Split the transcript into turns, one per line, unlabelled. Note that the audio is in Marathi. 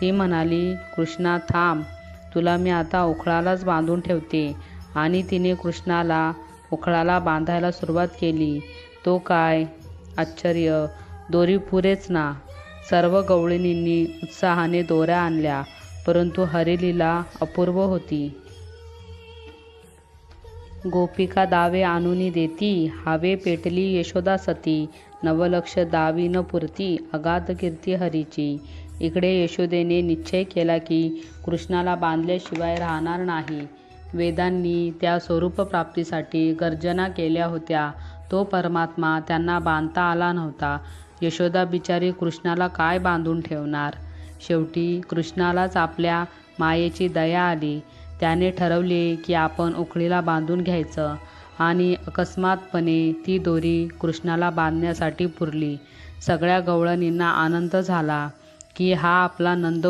ती म्हणाली कृष्णा थांब. तुला मी आता उखळालाच बांधून ठेवते. आणि तिने कृष्णाला उखळाला बांधायला सुरुवात केली. तो काय? आश्चर्य. दोरी पुरेच ना. सर्व गवळणींनी उत्साहाने दोऱ्या आणल्या परंतु हरिलीला अपूर्व होती. गोपिका दावे आणून देती हावे पेटली यशोदा सती नवलक्ष दावी न पुरती अगाध कीर्ती हरीची. इकडे यशोदेने निश्चय केला की कृष्णाला बांधल्याशिवाय राहणार नाही. वेदांनी त्या स्वरूपप्राप्तीसाठी गर्जना केल्या होत्या. तो परमात्मा त्यांना बांधता आला नव्हता. यशोदा बिचारी कृष्णाला काय बांधून ठेवणार? शेवटी कृष्णालाच आपल्या मायेची दया आली. त्याने ठरवले की आपण उखळीला बांधून घ्यायचं आणि अकस्मातपणे ती दोरी कृष्णाला बांधण्यासाठी पुरली. सगळ्या गवळणींना आनंद झाला की हा आपला नंद